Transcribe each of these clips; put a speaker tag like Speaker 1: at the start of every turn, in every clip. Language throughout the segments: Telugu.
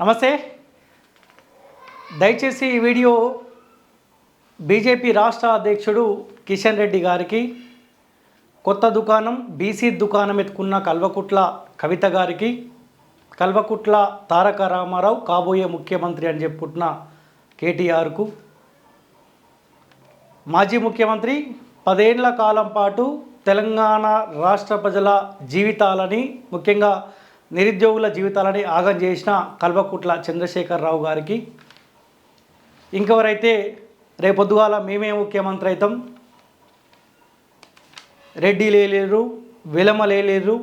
Speaker 1: నమస్తే. దయచేసి ఈ వీడియో బీజేపీ రాష్ట్ర అధ్యక్షుడు కిషన్ రెడ్డి గారికి కొత్త దుకాణం బీసీ దుకాణం ఎత్తుకున్న కల్వకుట్ల కవిత గారికి కల్వకుట్ల తారక రామారావు కాబోయే ముఖ్యమంత్రి అని చెప్పుకుంటున్న కేటీఆర్కు మాజీ ముఖ్యమంత్రి పదేళ్ళ కాలం పాటు తెలంగాణ రాష్ట్ర ప్రజల జీవితాలని ముఖ్యంగా నిరుద్యోగుల జీవితాలని ఆగం చేసిన కల్వకుట్ల చంద్రశేఖరరావు గారికి. ఇంకెవరైతే రేపొద్దుగాల మేమే ముఖ్యమంత్రి అవుతాం. రెడ్డి లేలేరు విలమ లేలేరు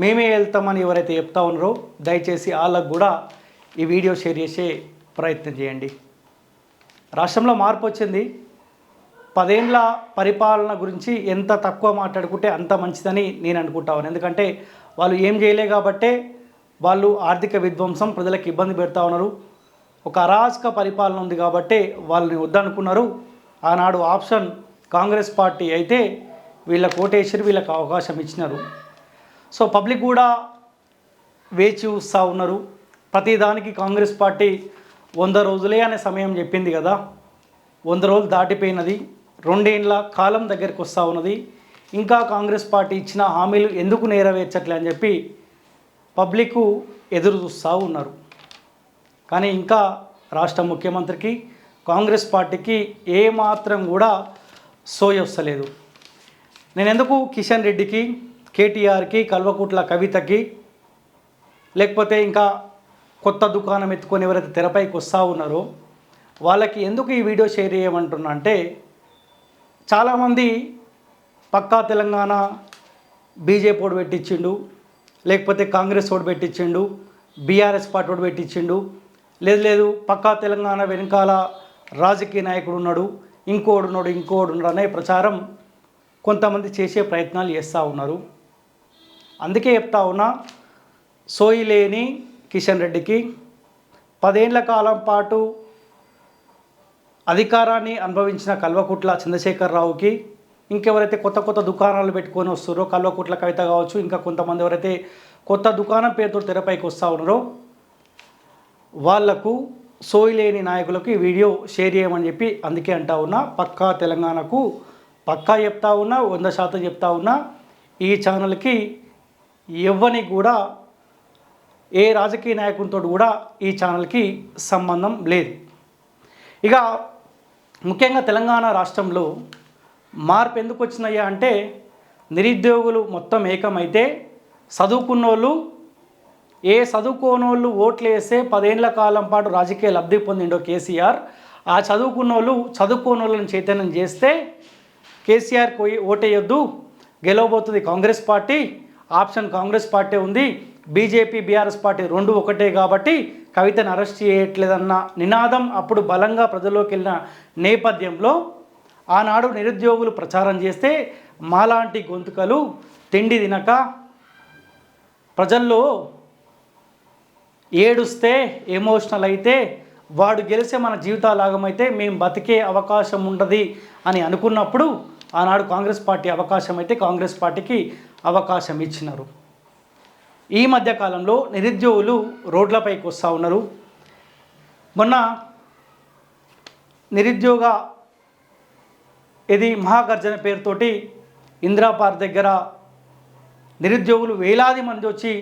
Speaker 1: మేమే వెళ్తామని ఎవరైతే చెప్తా ఉన్నారో దయచేసి వాళ్ళకు కూడా ఈ వీడియో షేర్ చేసే ప్రయత్నం చేయండి. రాష్ట్రంలో మార్పు వచ్చింది. పదేండ్ల పరిపాలన గురించి ఎంత తక్కువ మాట్లాడుకుంటే అంత మంచిదని నేను అనుకుంటాను ఎందుకంటే వాళ్ళు ఏం చేయలే కాబట్టే వాళ్ళు ఆర్థిక విధ్వంసం ప్రజలకు ఇబ్బంది పెడతా ఉన్నారు. ఒక అరాజక పరిపాలన ఉంది కాబట్టే వాళ్ళని వద్దనుకున్నారు. ఆనాడు ఆప్షన్ కాంగ్రెస్ పార్టీ అయితే వీళ్ళ కోటేశ్వరి వీళ్ళకి అవకాశం ఇచ్చినారు. సో పబ్లిక్ కూడా వేచి చూస్తూ ఉన్నారు. ప్రతిదానికి కాంగ్రెస్ పార్టీ వంద రోజులే అనే సమయం చెప్పింది కదా. వంద రోజులు దాటిపోయినది. రెండేండ్ల కాలం దగ్గరికి వస్తూ ఉన్నది. ఇంకా కాంగ్రెస్ పార్టీ ఇచ్చిన హామీలు ఎందుకు నెరవేర్చట్లే అని చెప్పి పబ్లిక్ ఎదురు చూస్తూ ఉన్నారు. కానీ ఇంకా రాష్ట్ర ముఖ్యమంత్రికి కాంగ్రెస్ పార్టీకి ఏమాత్రం కూడా సోయ వస్తలేదు. నేను ఎందుకు కిషన్ రెడ్డికి కేటీఆర్కి కల్వకుట్ల కవితకి లేకపోతే ఇంకా కొత్త దుకాణం ఎత్తుకొని ఎవరైతే తెరపైకి వస్తూ ఉన్నారో వాళ్ళకి ఎందుకు ఈ వీడియో షేర్ చేయమంటున్నా అంటే చాలామంది పక్కా తెలంగాణ బీజేపీ ఓటు పెట్టించిండు లేకపోతే కాంగ్రెస్ ఓటు పెట్టించిండు బీఆర్ఎస్ పార్టీ ఓటు పెట్టించిండు. లేదు లేదు పక్కా తెలంగాణ వెనకాల రాజకీయ నాయకుడు ఉన్నాడు ఇంకోడు ఉన్నాడు ఇంకోడు ఉన్నాడు అనే ప్రచారం కొంతమంది చేసే ప్రయత్నాలు చేస్తూ ఉన్నారు. అందుకే చెప్తా ఉన్నా సోయి లేని కిషన్ రెడ్డికి పదేళ్ళ కాలం పాటు అధికారాన్ని అనుభవించిన కల్వకుట్ల చంద్రశేఖరరావుకి ఇంకెవరైతే కొత్త కొత్త దుకాణాలు పెట్టుకొని వస్తారో కల్వకుట్ల కవిత కావచ్చు ఇంకా కొంతమంది ఎవరైతే కొత్త దుకాణం పేరుతో తెరపైకి వస్తూ ఉన్నారో వాళ్ళకు సోయిలేని నాయకులకు ఈ వీడియో షేర్ చేయమని చెప్పి అందుకే అంటా ఉన్నా పక్కా తెలంగాణకు పక్కా చెప్తా ఉన్నా వంద శాతం చెప్తా ఉన్నా ఈ ఛానల్కి ఎవ్వని కూడా ఏ రాజకీయ నాయకునితో కూడా ఈ ఛానల్కి సంబంధం లేదు. ఇక ముఖ్యంగా తెలంగాణ రాష్ట్రంలో మార్పు ఎందుకు వచ్చినాయా అంటే నిరుద్యోగులు మొత్తం ఏకమైతే చదువుకున్నోళ్ళు ఏ చదువుకోనోళ్ళు ఓట్లు వేస్తే పదేళ్ళ కాలం పాటు రాజకీయ లబ్ధి పొందిండో కేసీఆర్. ఆ చదువుకున్నోళ్ళు చదువుకోనోళ్ళని చైతన్యం చేస్తే కేసీఆర్ పోయి ఓటేయొద్దు గెలవబోతుంది Congress party. Option Congress party ఉంది బీజేపీ బీఆర్ఎస్ పార్టీ రెండు ఒకటే కాబట్టి కవితను అరెస్ట్ చేయట్లేదన్న నినాదం అప్పుడు బలంగా ప్రజల్లోకి వెళ్ళిన నేపథ్యంలో ఆనాడు నిరుద్యోగులు ప్రచారం చేస్తే మాలాంటి గొంతుకలు తిండి తినక ప్రజల్లో ఏడుస్తే ఎమోషనల్ అయితే వాడు గెలిస్తే మన జీవితాలాగమైతే మేము బతికే అవకాశం ఉండదు అని అనుకున్నప్పుడు ఆనాడు కాంగ్రెస్ పార్టీ అవకాశం అయితే కాంగ్రెస్ పార్టీకి అవకాశం ఇచ్చినారు. ఈ మధ్యకాలంలో నిరుద్యోగులు రోడ్లపైకి వస్తూ ఉన్నారు. మొన్న నిరుద్యోగ ఇది మహాగర్జన పేరుతోటి ఇందిరా పార్క్ దగ్గర నిరుద్యోగులు వేలాది మంది వచ్చి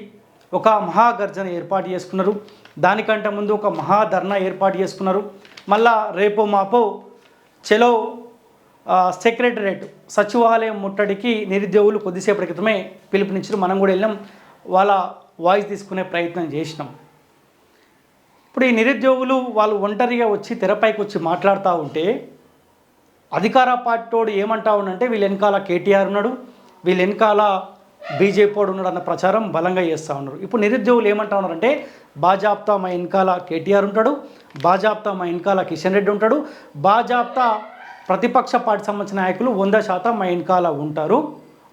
Speaker 1: ఒక మహాగర్జన ఏర్పాటు చేసుకున్నారు. దానికంటే ముందు ఒక మహాధర్నా ఏర్పాటు చేసుకున్నారు. మళ్ళా రేపో మాపో చెలో సెక్రటరేట్ సచివాలయం ముట్టడికి నిరుద్యోగులు కొద్దిసేపటి క్రితమే పిలుపునిచ్చారు. మనం కూడా వెళ్ళాం. వాళ్ళ వాయిస్ తీసుకునే ప్రయత్నం చేసినాం. ఇప్పుడు ఈ నిరుద్యోగులు వాళ్ళు ఒంటరిగా వచ్చి తెరపైకి వచ్చి మాట్లాడుతూ ఉంటే అధికార పార్టీతోడు ఏమంటా ఉండంటే వీళ్ళ వెనకాల కేటీఆర్ ఉన్నాడు వీళ్ళ వెనకాల బీజేపీ వాడు ఉన్నాడు అన్న ప్రచారం బలంగా చేస్తూ ఉన్నారు. ఇప్పుడు నిరుద్యోగులు ఏమంటా ఉన్నారంటే బాజాప్తా మా వెనకాల కేటీఆర్ ఉంటాడు బాజాప్తా మా వెనకాల కిషన్ రెడ్డి ఉంటాడు బాజాప్తా ప్రతిపక్ష పార్టీ సంబంధించిన నాయకులు వంద శాతం మా వెనకాల ఉంటారు.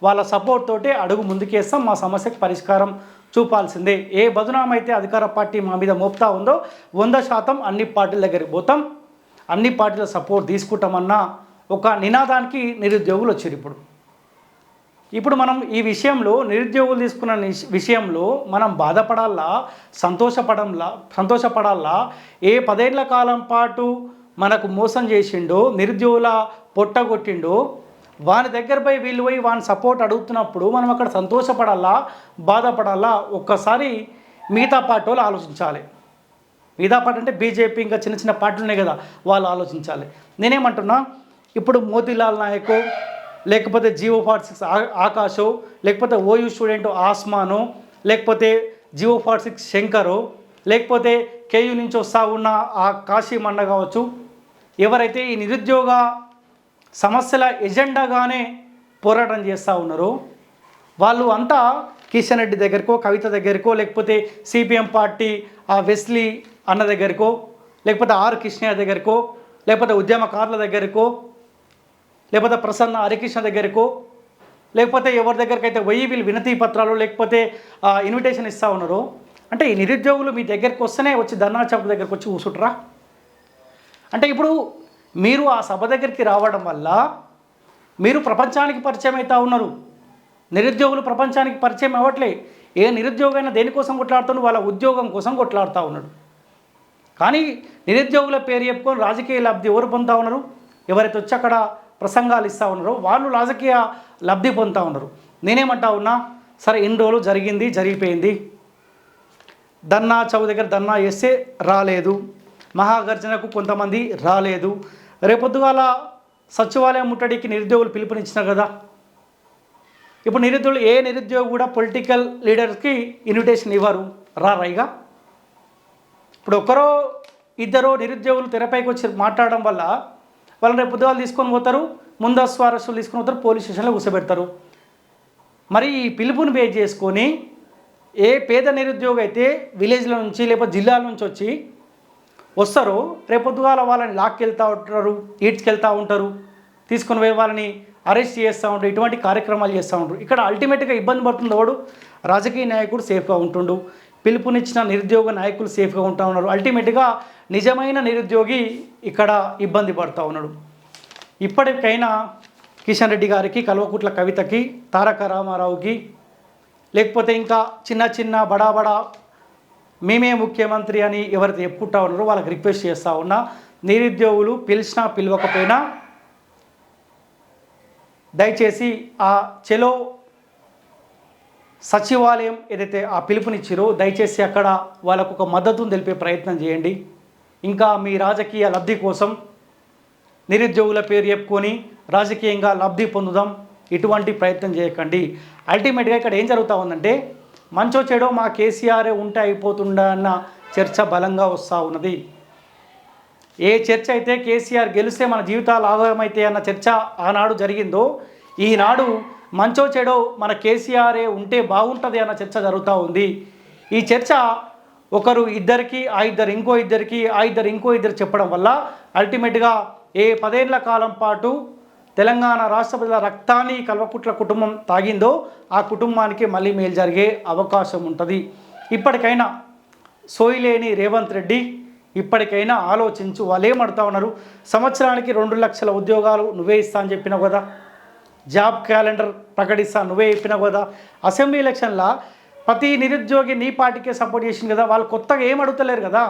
Speaker 1: వాళ్ళ సపోర్ట్ తోటి అడుగు ముందుకేస్తాం మా సమస్యకు పరిష్కారం చూపాల్సిందే. ఏ బదునామైతే అధికార పార్టీ మా మీద మోపుతా ఉందో వంద శాతం అన్ని పార్టీల దగ్గరికి పోతాం అన్ని పార్టీల సపోర్ట్ తీసుకుంటామన్నా ఒక నినాదానికి నిరుద్యోగులు వచ్చారు ఇప్పుడు. ఇప్పుడు మనం ఈ విషయంలో నిరుద్యోగులు తీసుకున్న విషయంలో మనం బాధపడాలా సంతోషపడంలా సంతోషపడాలా? ఏ పదేళ్ళ కాలం పాటు మనకు మోసం చేసిండో నిరుద్యోగుల పొట్టగొట్టిండో వాని దగ్గర పోయి వీళ్ళు పోయి వాని సపోర్ట్ అడుగుతున్నప్పుడు మనం అక్కడ సంతోషపడాలా బాధపడాలా? ఒక్కసారి మిగతా పార్టీ వాళ్ళు ఆలోచించాలి. మిగతా పార్టీ అంటే బీజేపీ ఇంకా చిన్న చిన్న పార్టీలు ఉన్నాయి కదా వాళ్ళు ఆలోచించాలి. నేనేమంటున్నా ఇప్పుడు మోతీలాల్ నాయకు లేకపోతే జియో ఫార్టీ సిక్స్ ఆకాశో లేకపోతే ఓయూ స్టూడెంట్ ఆస్మాను లేకపోతే జియో ఫార్టీ సిక్స్ శంకరు లేకపోతే కేయూ నుంచి వస్తా ఉన్న ఆ కాశీ మండ కావచ్చు. ఎవరైతే ఈ నిరుద్యోగ సమస్యల ఎజెండాగానే పోరాటం చేస్తూ ఉన్నారో వాళ్ళు అంతా కిషన్ రెడ్డి దగ్గరకో కవిత దగ్గరకో లేకపోతే సిపిఎం పార్టీ ఆ వెస్లీ అన్న దగ్గరకో లేకపోతే ఆర్ కృష్ణయ్య దగ్గరకో లేకపోతే ఉద్యమకారుల దగ్గరకో లేకపోతే ప్రసన్న హరికృష్ణ దగ్గరకు లేకపోతే ఎవరి దగ్గరకైతే అయితే వెయ్యి వీళ్ళు వినతి పత్రాలు లేకపోతే ఆ, ఇన్విటేషన్ ఇస్తూ ఉన్నారో అంటే ఈ నిరుద్యోగులు మీ దగ్గరికి వస్తేనే వచ్చి ధర్నా చౌక్ దగ్గరకు వచ్చి కూసుట్రా అంటే ఇప్పుడు మీరు ఆ సభ దగ్గరికి రావడం వల్ల మీరు ప్రపంచానికి పరిచయం అవుతూ ఉన్నారు. నిరుద్యోగులు ప్రపంచానికి పరిచయం అవ్వట్లే. ఏ నిరుద్యోగైనా దేనికోసం కొట్లాడుతున్నాడు వాళ్ళ ఉద్యోగం కోసం కొట్లాడుతూ ఉన్నాడు. కానీ నిరుద్యోగుల పేరు చెప్పుకొని రాజకీయ లబ్ధి ఎవరు పొందుతూ ఉన్నారు? ఎవరైతే వచ్చి అక్కడ ప్రసంగాలు ఇస్తూ ఉన్నారో. వాళ్ళు రాజకీయ లబ్ధి పొందుతూ ఉన్నారు. నేనేమంటా ఉన్నా సరే ఇన్ని రోజులు జరిగింది జరిగిపోయింది. దన్నా చౌ దగ్గర దన్నా వేస్తే రాలేదు. మహాగర్జనకు కొంతమంది రాలేదు. రేపొద్దుగాల సచివాలయం ముట్టడికి నిరుద్యోగులు పిలుపునిచ్చినారు కదా. ఇప్పుడు నిరుద్యోగులు ఏ నిరుద్యోగి కూడా పొలిటికల్ లీడర్స్కి ఇన్విటేషన్ ఇవ్వరు. రారైగా ఇప్పుడు ఒకరో ఇద్దరు నిరుద్యోగులు తెరపైకి వచ్చి మాట్లాడడం వల్ల వాళ్ళని రేపు పొద్దుగాలు తీసుకొని పోతారు ముందస్తు అరెస్టులు తీసుకొని పోతారు పోలీస్ స్టేషన్లో కూర్చోబెడతారు. మరి ఈ పిలుపుని బేస్ చేసుకొని ఏ పేద నిరుద్యోగి అయితే విలేజ్ల నుంచి లేకపోతే జిల్లాల నుంచి వచ్చి వస్తారో రేపొద్దుగాల వాళ్ళని లాక్కెళ్తూ ఉంటారు ఈడ్చుకెళ్తూ ఉంటారు తీసుకొని పోయి వాళ్ళని అరెస్ట్ చేస్తూ ఉంటారు ఇటువంటి కార్యక్రమాలు చేస్తూ ఉంటారు. ఇక్కడ అల్టిమేట్గా ఇబ్బంది పడుతుంది వాడు రాజకీయ నాయకుడు సేఫ్గా ఉంటుండు. పిలుపునిచ్చిన నిరుద్యోగ నాయకులు సేఫ్గా ఉంటా ఉన్నారు. అల్టిమేట్గా నిజమైన నిరుద్యోగి ఇక్కడ ఇబ్బంది పడుతూ ఉన్నాడు. ఇప్పటికైనా కిషన్ రెడ్డి గారికి కల్వకుట్ల కవితకి తారక రామారావుకి లేకపోతే ఇంకా చిన్న చిన్న బడా బడా మేమే ముఖ్యమంత్రి అని ఎవరైతే చెప్పుకుంటా ఉన్నారో వాళ్ళకి రిక్వెస్ట్ చేస్తూ ఉన్నా నిరుద్యోగులు పిలిచినా పిలవకపోయినా దయచేసి ఆ చెలో సచివాలయం ఏదైతే ఆ పిలుపునిచ్చిరో దయచేసి అక్కడ వాళ్ళకు ఒక మద్దతును తెలిపే ప్రయత్నం చేయండి. ఇంకా మీ రాజకీయ లబ్ధి కోసం నిరుద్యోగుల పేరు చెప్పుకొని రాజకీయంగా లబ్ధి పొందుదాం. ఇటువంటి ప్రయత్నం చేయకండి. అల్టిమేట్గా ఇక్కడ ఏం జరుగుతూ ఉందంటే మంచో చెడో మా కేసీఆరే ఉంటే అయిపోతుండా అన్న చర్చ బలంగా వస్తూ ఉన్నది. ఏ చర్చ అయితే కేసీఆర్ గెలిస్తే మన జీవితాలు ఆగమైతే అన్న చర్చ ఆనాడు జరిగిందో ఈనాడు మంచో చెడో మన కేసీఆరే ఉంటే బాగుంటుంది అన్న చర్చ జరుగుతూ ఉంది. ఈ చర్చ ఒకరు ఇద్దరికి ఆ ఇద్దరు ఇంకో ఇద్దరికి ఆ ఇద్దరు ఇంకో ఇద్దరు చెప్పడం వల్ల అల్టిమేట్గా ఏ పదేళ్ళ కాలం పాటు తెలంగాణ రాష్ట్రపతిల రక్తాన్ని కల్వకుట్ల కుటుంబం తాగిందో ఆ కుటుంబానికి మళ్ళీ మేలు జరిగే అవకాశం ఉంటుంది. ఇప్పటికైనా సోయిలేని రేవంత్ రెడ్డి ఇప్పటికైనా ఆలోచించు వాళ్ళు ఏమడుతా ఉన్నారు? సంవత్సరానికి రెండు లక్షల ఉద్యోగాలు నువ్వే ఇస్తా అని చెప్పినావు కదా? జాబ్ క్యాలెండర్ ప్రకటిస్తా నువ్వే చెప్పినావు కదా? అసెంబ్లీ ఎలక్షన్లో ప్రతి నిరుద్యోగి నీ పార్టీకే సపోర్ట్ చేసింది కదా వాళ్ళు కొత్తగా ఏం అడుగుతలేరు కదా?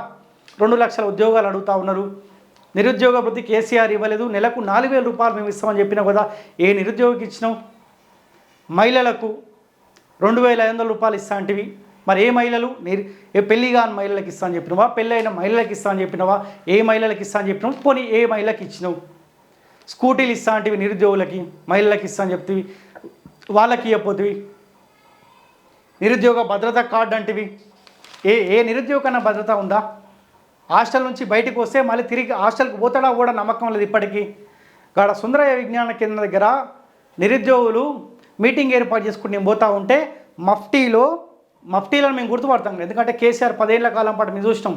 Speaker 1: రెండు లక్షల ఉద్యోగాలు అడుగుతా ఉన్నారు. నిరుద్యోగ వృత్తి కేసీఆర్ ఇవ్వలేదు నెలకు నాలుగు వేల రూపాయలు మేము ఇస్తామని చెప్పినావు కదా ఏ నిరుద్యోగికి ఇచ్చినావు? మహిళలకు రెండు వేల ఐదు వందల రూపాయలు ఇస్తాంటివి మరి ఏ మహిళలు? నిర్ ఏ పెళ్ళి కాని మహిళలకు ఇస్తా అని చెప్పినవా? పెళ్ళైన మహిళలకు ఇస్తా అని చెప్పినవా? ఏ మహిళలకు ఇస్తా అని చెప్పినావు? పోనీ ఏ మహిళకి ఇచ్చినావు? స్కూటీలు ఇస్తా అంటివి నిరుద్యోగులకి మహిళలకు ఇస్తా అని చెప్తివి. వాళ్ళకి ఇవ్వపోతివి. నిరుద్యోగ భద్రత కార్డు అంటివి. ఏ ఏ నిరుద్యోగకన్నా భద్రత ఉందా? హాస్టల్ నుంచి బయటకు వస్తే మళ్ళీ తిరిగి హాస్టల్కి పోతాడా కూడా నమ్మకం లేదు ఇప్పటికీ. గాడ సుందరయ్య విజ్ఞాన కేంద్రం దగ్గర నిరుద్యోగులు మీటింగ్ ఏర్పాటు చేసుకుని నేను పోతా ఉంటే మఫ్టీలో మఫ్టీలను మేము గుర్తుపడతాం. ఎందుకంటే కేసీఆర్ పదేళ్ళ కాలం పాటు మేము చూసినాం.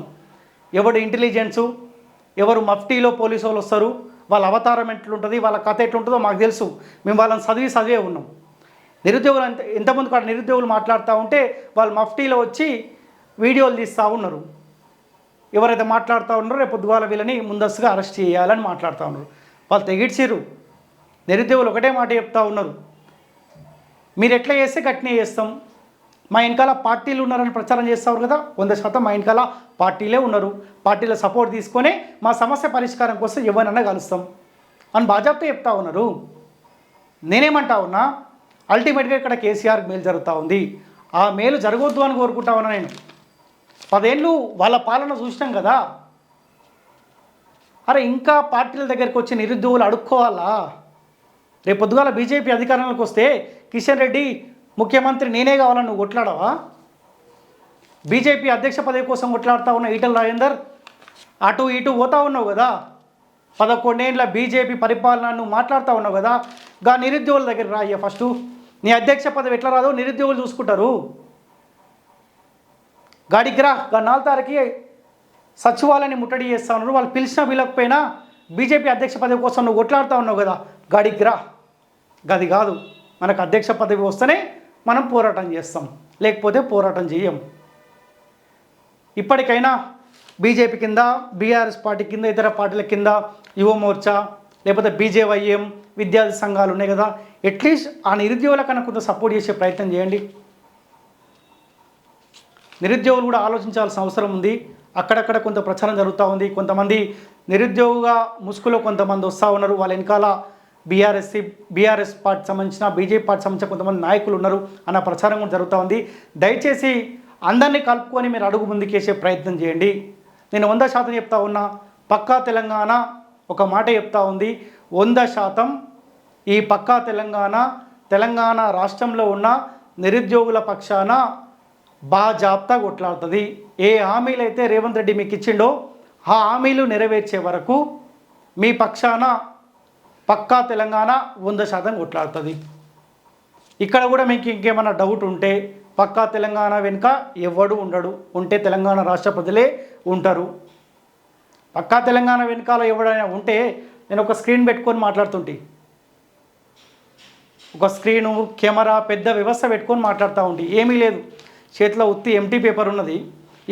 Speaker 1: ఎవడు ఇంటెలిజెన్సు ఎవరు మఫ్టీలో పోలీసు వాళ్ళు వస్తారు వాళ్ళ అవతారం ఎట్లుంటుంది వాళ్ళ కథ ఎట్లుంటుందో మాకు తెలుసు. మేము వాళ్ళని చదివి చదివే ఉన్నాం. నిరుద్యోగులు అంత ఎంతమంది కూడా నిరుద్యోగులు మాట్లాడుతూ ఉంటే వాళ్ళు మఫ్టీలో వచ్చి వీడియోలు తీస్తూ ఉన్నారు. ఎవరైతే మాట్లాడుతూ ఉన్నారో రేపు పొద్దుగాల వీళ్ళని ముందస్తుగా అరెస్ట్ చేయాలని మాట్లాడుతూ ఉన్నారు. వాళ్ళు తెగిడ్చిర్రు. నిరుద్యోగులు ఒకటే మాట చెప్తా ఉన్నారు. మీరు ఎట్లా చేస్తే గట్టినే చేస్తాం. మా వెనకాల పార్టీలు ఉన్నారని ప్రచారం చేస్తారు కదా వంద శాతం మా వెనకాల పార్టీలే ఉన్నారు. పార్టీల సపోర్ట్ తీసుకొని మా సమస్య పరిష్కారం కోసం ఎవరినన్నా కలుస్తాం అని భాజపా చెప్తా ఉన్నారు. నేనేమంటా ఉన్నా అల్టిమేట్గా ఇక్కడ కేసీఆర్ మేలు జరుగుతూ ఉంది. ఆ మేలు జరగొద్దు అని కోరుకుంటామన్నా నేను. పదేళ్ళు వాళ్ళ పాలన చూసినాం కదా. అరే ఇంకా పార్టీల దగ్గరికి వచ్చి నిరుద్యోగులు అడుక్కోవాలా? రేపు పొద్దుగాల బీజేపీ అధికారంలోకి వస్తే కిషన్ రెడ్డి ముఖ్యమంత్రి నేనే కావాలని నువ్వు కొట్లాడవా? బీజేపీ అధ్యక్ష పదవి కోసం కొట్లాడుతూ ఉన్న ఈటల రాజేందర్ అటు ఇటు పోతా ఉన్నావు కదా. పదకొండేళ్ళ బీజేపీ పరిపాలన నువ్వు మాట్లాడుతూ ఉన్నావు కదా. గా నిరుద్యోగుల దగ్గర రాయ్యా ఫస్టు ఫస్ట్. నీ అధ్యక్ష పదవి ఎట్లా రాదో నిరుద్యోగులు చూసుకుంటారు. గాడికి రా గా నాలుగు తారీఖు సచివాలయాన్ని ముట్టడి చేస్తా ఉన్నారు. వాళ్ళు పిలిచినా పిలకపోయినా బీజేపీ అధ్యక్ష పదవి కోసం నువ్వు కొట్లాడుతూ ఉన్నావు కదా. గాడికి రా గది కాదు. మనకు అధ్యక్ష పదవి వస్తేనే మనం పోరాటం చేస్తాం. లేకపోతే పోరాటం చేయం ఇప్పటికైనా బీజేపీ కింద బీఆర్ఎస్ పార్టీ కింద ఇతర పార్టీల కింద యువ మోర్చా లేకపోతే బీజేవైఎం విద్యార్థి సంఘాలు ఉన్నాయి కదా అట్లీస్ట్ ఆ నిరుద్యోగులకన్నా కొంత సపోర్ట్ చేసే ప్రయత్నం చేయండి. నిరుద్యోగులు కూడా ఆలోచించాల్సిన అవసరం ఉంది. అక్కడక్కడ కొంత ప్రచారం జరుగుతూ ఉంది. కొంతమంది నిరుద్యోగ ముసుగులో కొంతమంది వస్తూ ఉన్నారు. వాళ్ళ వెనకాల బీఆర్ఎస్సి బీఆర్ఎస్ పార్టీ సంబంధించిన బీజేపీ పార్టీ సంబంధించిన కొంతమంది నాయకులు ఉన్నారు అన్న ప్రచారం కూడా జరుగుతూ ఉంది. దయచేసి అందరినీ కలుపుకొని మీరు అడుగు ముందుకేసే ప్రయత్నం చేయండి. నేను వంద శాతం చెప్తా ఉన్నా పక్కా తెలంగాణ ఒక మాట చెప్తా ఉంది. వంద శాతం ఈ పక్కా తెలంగాణ తెలంగాణ రాష్ట్రంలో ఉన్న నిరుద్యోగుల పక్షాన బాజాప్తా కొట్లాడుతుంది. ఏ హామీలు అయితే రేవంత్ రెడ్డి మీకు ఇచ్చిండో ఆ హామీలు నెరవేర్చే వరకు మీ పక్షాన పక్కా తెలంగాణ వంద శాతం కొట్లాడుతుంది. ఇక్కడ కూడా మీకు ఇంకేమైనా డౌట్ ఉంటే పక్కా తెలంగాణ వెనుక ఎవడు ఉండడు. ఉంటే తెలంగాణ రాష్ట్ర ప్రజలే ఉంటారు. పక్కా తెలంగాణ వెనకాల ఎవడైనా ఉంటే నేను ఒక స్క్రీన్ పెట్టుకొని మాట్లాడుతుంటే. ఒక స్క్రీను కెమెరా పెద్ద వ్యవస్థ పెట్టుకొని మాట్లాడుతూ ఉంటే. ఏమీ లేదు. చేతిలో ఉత్తి ఎంటీ పేపర్ ఉన్నది.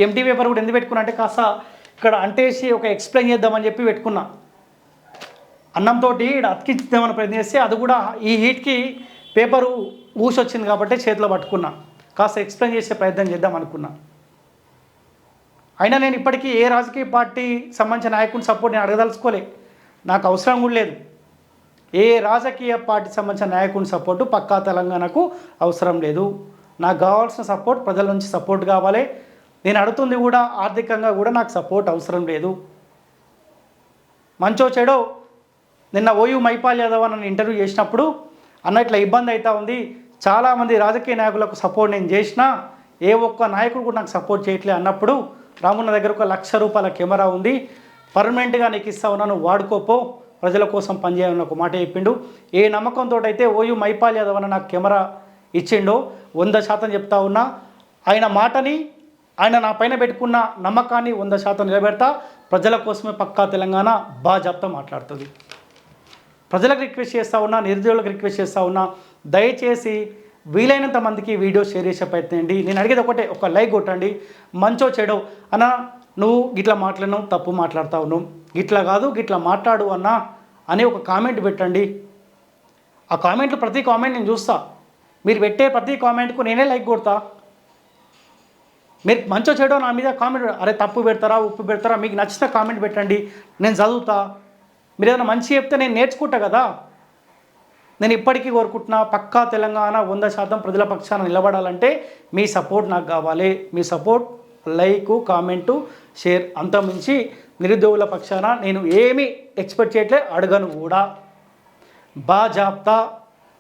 Speaker 1: ఎంటీ పేపర్ కూడా ఎందుకు పెట్టుకున్నా అంటే కాస్త ఇక్కడ అంటేసి ఒక ఎక్స్ప్లెయిన్ చేద్దామని చెప్పి పెట్టుకున్నా. అన్నంతో ఇక్కడ అతికిద్దామని ప్రయత్నం చేస్తే అది కూడా ఈ హీట్కి పేపరు ఊసొచ్చింది కాబట్టి చేతిలో పట్టుకున్నా. కాస్త ఎక్స్ప్లెయిన్ చేసే ప్రయత్నం చేద్దాం అనుకున్నా. అయినా నేను ఇప్పటికీ ఏ రాజకీయ పార్టీ సంబంధించిన నాయకుని సపోర్ట్ నేను అడగదలుచుకోలే. నాకు అవసరం కూడా లేదు. ఏ రాజకీయ పార్టీ సంబంధించిన నాయకుని సపోర్టు పక్కా తెలంగాణకు అవసరం లేదు. నాకు కావాల్సిన సపోర్ట్ ప్రజల నుంచి సపోర్ట్ కావాలి. నేను అడుగుతుంది కూడా ఆర్థికంగా కూడా నాకు సపోర్ట్ అవసరం లేదు. మంచో చెడో నిన్న ఓయూ మైపాల్ యాదవ్ నన్ను ఇంటర్వ్యూ చేసినప్పుడు అన్న ఇట్లా ఇబ్బంది అవుతా ఉంది. చాలామంది రాజకీయ నాయకులకు సపోర్ట్ నేను చేసినా ఏ ఒక్క నాయకుడు కూడా నాకు సపోర్ట్ చేయట్లే అన్నప్పుడు రామున్న దగ్గర ఒక లక్ష రూపాయల కెమెరా ఉంది. పర్మనెంట్గా నీకు ఇస్తా ఉన్నాను వాడుకోపో. ప్రజల కోసం పనిచేయాలని ఒక మాట చెప్పిండు. ఏ నమ్మకంతో అయితే ఓయూ మైపాల్ యాదవ్ అన్న నాకు కెమెరా ఇచ్చిండో వంద శాతం చెప్తా ఉన్నా. ఆయన మాటని ఆయన నా పైన పెట్టుకున్న నమ్మకాన్ని వంద శాతం నిలబెడతా. ప్రజల కోసమే పక్కా తెలంగాణ బాజాప్తా మాట్లాడుతుంది. ప్రజలకు రిక్వెస్ట్ చేస్తూ ఉన్నా నిరుద్యోగులకు రిక్వెస్ట్ చేస్తూ ఉన్నా. దయచేసి వీలైనంత మందికి వీడియో షేర్ చేసే ప్రయత్నండి. నేను అడిగేది ఒకటే ఒక లైక్ కొట్టండి. మంచో చెడో అన్న నువ్వు గిట్లా మాట్లాడినావు తప్పు మాట్లాడతావు నువ్వు గిట్లా కాదు గిట్లా మాట్లాడు అన్న అని ఒక కామెంట్ పెట్టండి. ఆ కామెంట్లు ప్రతి కామెంట్ నేను చూస్తా. మీరు పెట్టే ప్రతి కామెంట్కు నేనే లైక్ కొడతా. మీరు మంచో చెడో నా మీద కామెంట్ అరే తప్పు పెడతారా ఉప్పు పెడతారా మీకు నచ్చిన కామెంట్ పెట్టండి. నేను చదువుతా. మీరు ఏదైనా మంచి చెప్తే నేను నేర్చుకుంటా కదా. నేను ఇప్పటికీ కోరుకుంటున్నా పక్కా తెలంగాణ వంద శాతం ప్రజల పక్షాన నిలబడాలంటే మీ సపోర్ట్ నాకు కావాలి. మీ సపోర్ట్ లైక్ కామెంటు షేర్ అంత మించి నిరుద్యోగుల పక్షాన నేను ఏమి ఎక్స్పెక్ట్ చేయట్లే అడగను కూడా. బాజాప్తా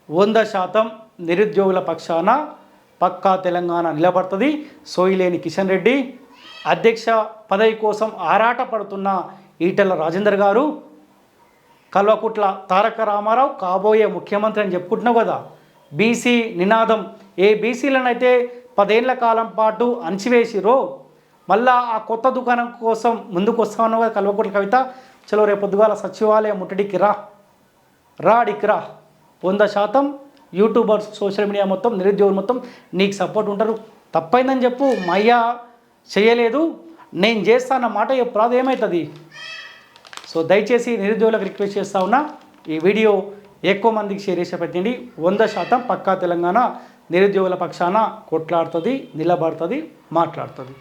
Speaker 1: వంద శాతం నిరుద్యోగుల పక్షాన పక్కా తెలంగాణ నిలబడుతుంది. సోయిలేని కిషన్ రెడ్డి అధ్యక్ష పదవి కోసం ఆరాటపడుతున్న ఈటెల రాజేందర్ గారు కల్వకుట్ల తారక రామారావు కాబోయే ముఖ్యమంత్రి అని చెప్పుకుంటున్నావు కదా. బీసీ నినాదం. ఏ బీసీలనైతే పదేళ్ళ కాలం పాటు అణచివేసిరో మళ్ళా ఆ కొత్త దుకాణం కోసం ముందుకు వస్తామన్నావు కదా కల్వకుట్ల కవిత. చలో రేపు పొద్దుగాల సచివాలయం ముట్టడికి రా. రాడికి రా. వంద శాతం యూట్యూబర్స్ సోషల్ మీడియా మొత్తం నిరుద్యోగులు మొత్తం నీకు సపోర్ట్ ఉంటారు. తప్పైందని చెప్పు. మయ్యా చేయలేదు. నేను చేస్తాన్న మాట చెప్పు రాదు. ఏమవుతుంది సో దయచేసి నిరుద్యోగులకు రిక్వెస్ట్ చేస్తూ ఉన్నా ఈ వీడియో ఎక్కువ మందికి షేర్ చేసే పెట్టండి వంద శాతం పక్కా తెలంగాణ నిరుద్యోగుల పక్షాన కొట్లాడుతుంది నిలబడుతుంది మాట్లాడుతుంది.